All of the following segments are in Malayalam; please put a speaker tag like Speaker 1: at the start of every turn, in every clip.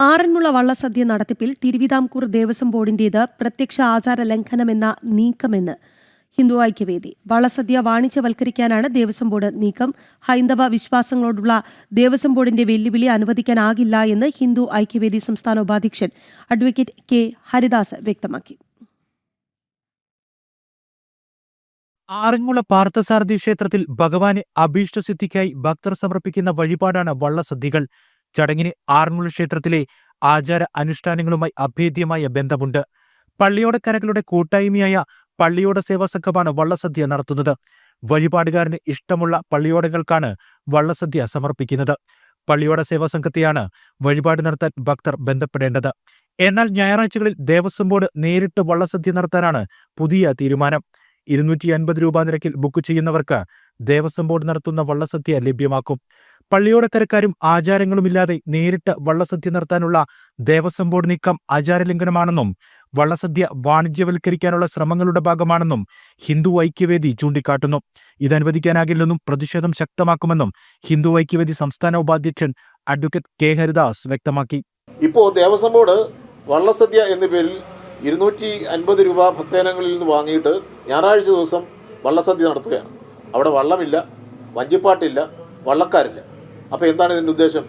Speaker 1: ആറന്മുള വള്ളസദ്യ നടത്തിപ്പിൽ തിരുവിതാംകൂർ ദേവസ്വം ബോർഡിന്റേത് പ്രത്യക്ഷ ആചാര ലംഘനമെന്ന നീക്കമെന്ന് ഹിന്ദു ഐക്യവേദി. വള്ളസദ്യ വാണിജ്യവൽക്കരിക്കാനാണ് ദേവസ്വം ബോർഡ് നീക്കം. ഹൈന്ദവ വിശ്വാസങ്ങളോടുള്ള ദേവസ്വം ബോർഡിന്റെ വെല്ലുവിളി അനുവദിക്കാനാകില്ല എന്ന് ഹിന്ദു ഐക്യവേദി സംസ്ഥാന ഉപാധ്യക്ഷൻ അഡ്വക്കേറ്റ് കെ ഹരിദാസ് വ്യക്തമാക്കി.
Speaker 2: ആറന്മുള പാർത്ഥസാരഥി ക്ഷേത്രത്തിൽ ഭഗവാനെ അഭീഷ്ടസിദ്ധിക്കായി ഭക്തർ സമർപ്പിക്കുന്ന വഴിപാടാണ് വള്ളസദ്യകൾ. ചടങ്ങിന് ആറന്മുള ക്ഷേത്രത്തിലെ ആചാര അനുഷ്ഠാനങ്ങളുമായി അഭേദ്യമായ ബന്ധമുണ്ട്. പള്ളിയോടക്കരകളുടെ കൂട്ടായ്മയായ പള്ളിയോട സേവാ സംഘമാണ് വള്ളസദ്യ നടത്തുന്നത്. വഴിപാടുകാരന് ഇഷ്ടമുള്ള പള്ളിയോടങ്ങൾക്കാണ് വള്ളസദ്യ സമർപ്പിക്കുന്നത്. പള്ളിയോട സേവാ സംഘത്തെയാണ് വഴിപാട് നടത്താൻ ഭക്തർ ബന്ധപ്പെടേണ്ടത്. എന്നാൽ ഞായറാഴ്ചകളിൽ ദേവസ്വം ബോർഡ് നേരിട്ട് വള്ളസദ്യ നടത്താനാണ് പുതിയ തീരുമാനം. ഇരുന്നൂറ്റി അൻപത് രൂപ നിരക്കിൽ ബുക്ക് ചെയ്യുന്നവർക്ക് ദേവസ്വം ബോർഡ് നടത്തുന്ന വള്ളസദ്യ ലഭ്യമാക്കും. പള്ളിയോടത്തരക്കാരും ആചാരങ്ങളുമില്ലാതെ നേരിട്ട് വള്ളസദ്യ നടത്താനുള്ള ദേവസ്വം ബോർഡ് നീക്കം ആചാരലംഘനമാണെന്നും വള്ളസദ്യ വാണിജ്യവൽക്കരിക്കാനുള്ള ശ്രമങ്ങളുടെ ഭാഗമാണെന്നും ഹിന്ദു ഐക്യവേദി ചൂണ്ടിക്കാട്ടുന്നു. ഇതനുവദിക്കാനാകില്ലെന്നും പ്രതിഷേധം ശക്തമാക്കുമെന്നും ഹിന്ദു ഐക്യവേദി സംസ്ഥാന ഉപാധ്യക്ഷൻ അഡ്വക്കേറ്റ് കെ. ഹരിദാസ് വ്യക്തമാക്കി.
Speaker 3: ഇപ്പോൾ ദേവസ്വം ബോർഡ് വള്ളസദ്യ എന്ന പേരിൽ ഇരുന്നൂറ്റി അൻപത് രൂപ ഭക്തജനങ്ങളിൽ നിന്ന് വാങ്ങിയിട്ട് ഞായറാഴ്ച ദിവസം വള്ളസദ്യ നടത്തുകയാണ്. അവിടെ വള്ളമില്ല വഞ്ചിപ്പാട്ടില്ല വള്ളക്കാരില്ല. അപ്പോൾ എന്താണ് ഇതിന്റെ ഉദ്ദേശം?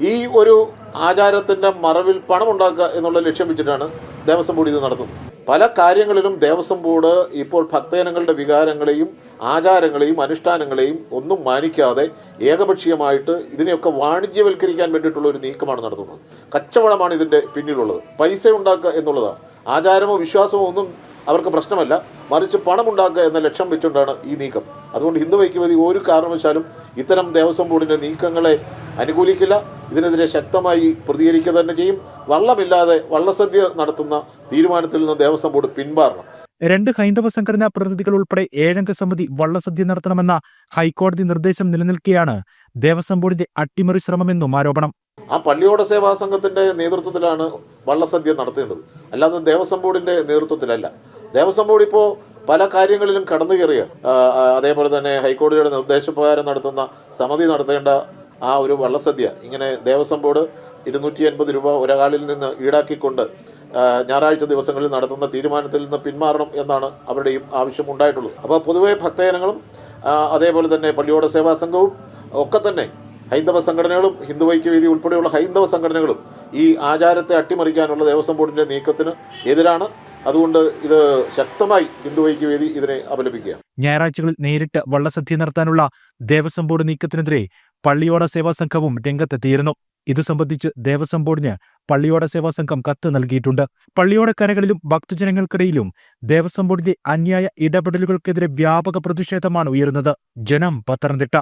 Speaker 3: ഈ ഒരു ആചാരത്തിന്റെ മറവിൽ പണമുണ്ടാക്കുക എന്നുള്ള ലക്ഷ്യം വെച്ചിട്ടാണ് ദേവസ്വം ബോർഡ് ഇത് നടത്തുന്നത്. പല കാര്യങ്ങളിലും ദേവസ്വം ബോർഡ് ഇപ്പോൾ ഭക്തജനങ്ങളുടെ വികാരങ്ങളെയും ആചാരങ്ങളെയും അനുഷ്ഠാനങ്ങളെയും ഒന്നും മാനിക്കാതെ ഏകപക്ഷീയമായിട്ട് ഇതിനെയൊക്കെ വാണിജ്യവൽക്കരിക്കാൻ വേണ്ടിയിട്ടുള്ള ഒരു നീക്കമാണ് നടത്തുന്നത്. കച്ചവടമാണ് ഇതിന്റെ പിന്നിലുള്ളത്. പൈസ ഉണ്ടാക്കുക എന്നുള്ളതാണ്. ആചാരമോ വിശ്വാസമോ ഒന്നും അവർക്ക് പ്രശ്നമല്ല. മറിച്ച് പണമുണ്ടാക്കുക എന്ന ലക്ഷ്യം വെച്ചുകൊണ്ടാണ് ഈ നീക്കം. അതുകൊണ്ട് ഹിന്ദു ഐക്യവേദി ഒരു കാരണവശാലും ഇത്തരം ദേവസ്വം ബോർഡിന്റെ നീക്കങ്ങളെ അനുകൂലിക്കില്ല. ഇതിനെതിരെ ശക്തമായി പ്രതികരിക്കുക തന്നെ ചെയ്യും. വള്ളമില്ലാതെ വള്ളസദ്യ നടത്തുന്ന തീരുമാനത്തിൽ നിന്ന് ദേവസ്വം ബോർഡ് പിന്മാറണം
Speaker 2: രണ്ട് ഹൈന്ദവ സംഘടനാ പ്രതിനിധികൾ ഉൾപ്പെടെ ഏഴംഗ സമിതി വള്ളസദ്യ നടത്തണമെന്ന ഹൈക്കോടതി നിർദ്ദേശം നിലനിൽക്കെയാണ് ദേവസ്വം ബോർഡിന്റെ അട്ടിമറി ശ്രമമെന്നും ആരോപണം.
Speaker 3: ആ പള്ളിയോട സേവാ സംഘത്തിന്റെ നേതൃത്വത്തിലാണ് വള്ളസദ്യ നടത്തേണ്ടത്. അല്ലാതെ ദേവസ്വം ബോർഡിന്റെ നേതൃത്വത്തിലല്ല. ദേവസ്വം ബോർഡ് ഇപ്പോൾ പല കാര്യങ്ങളിലും കടന്നു ആ, അതേപോലെ തന്നെ ഹൈക്കോടതിയുടെ നിർദ്ദേശപ്രകാരം നടത്തുന്ന സമിതി നടത്തേണ്ട ആ ഒരു വള്ളസദ്യ ഇങ്ങനെ ദേവസ്വം ബോർഡ് ഇരുന്നൂറ്റി അൻപത് രൂപ ഒരാളിൽ നിന്ന് ഈടാക്കിക്കൊണ്ട് ഞായറാഴ്ച ദിവസങ്ങളിൽ നടത്തുന്ന തീരുമാനത്തിൽ നിന്ന് പിന്മാറണം എന്നാണ് അവരുടെയും ആവശ്യം ഉണ്ടായിട്ടുള്ളത്. അപ്പോൾ പൊതുവേ ഭക്തജനങ്ങളും അതേപോലെ തന്നെ പള്ളിയോട സേവാ സംഘവും ഒക്കെ തന്നെ ഹൈന്ദവ സംഘടനകളും ഹിന്ദു ഐക്യവേദി ഉൾപ്പെടെയുള്ള ഹൈന്ദവ സംഘടനകളും ഈ ആചാരത്തെ അട്ടിമറിക്കാനുള്ള ദേവസ്വം ബോർഡിന്റെ നീക്കത്തിന് എതിരാണ്. അതുകൊണ്ട് ഇത് ശക്തമായി ഹിന്ദുവൈക്ക് വേദി ഇതിനെ അപലപിക്കുക
Speaker 2: ഞായറാഴ്ചകളിൽ നേരിട്ട് വള്ളസദ്യ നടത്താനുള്ള ദേവസ്വം ബോർഡ് നീക്കത്തിനെതിരെ പള്ളിയോട സേവാ സംഘവും രംഗത്തെത്തിയിരുന്നു. ഇത് സംബന്ധിച്ച് ദേവസ്വം ബോർഡിന് പള്ളിയോട സേവാ സംഘം കത്ത് നൽകിയിട്ടുണ്ട്. പള്ളിയോടക്കരകളിലും ഭക്തജനങ്ങൾക്കിടയിലും ദേവസ്വം ബോർഡിന്റെ അന്യായ ഇടപെടലുകൾക്കെതിരെ വ്യാപക പ്രതിഷേധമാണ് ഉയരുന്നത്. ജനം പത്തനംതിട്ട.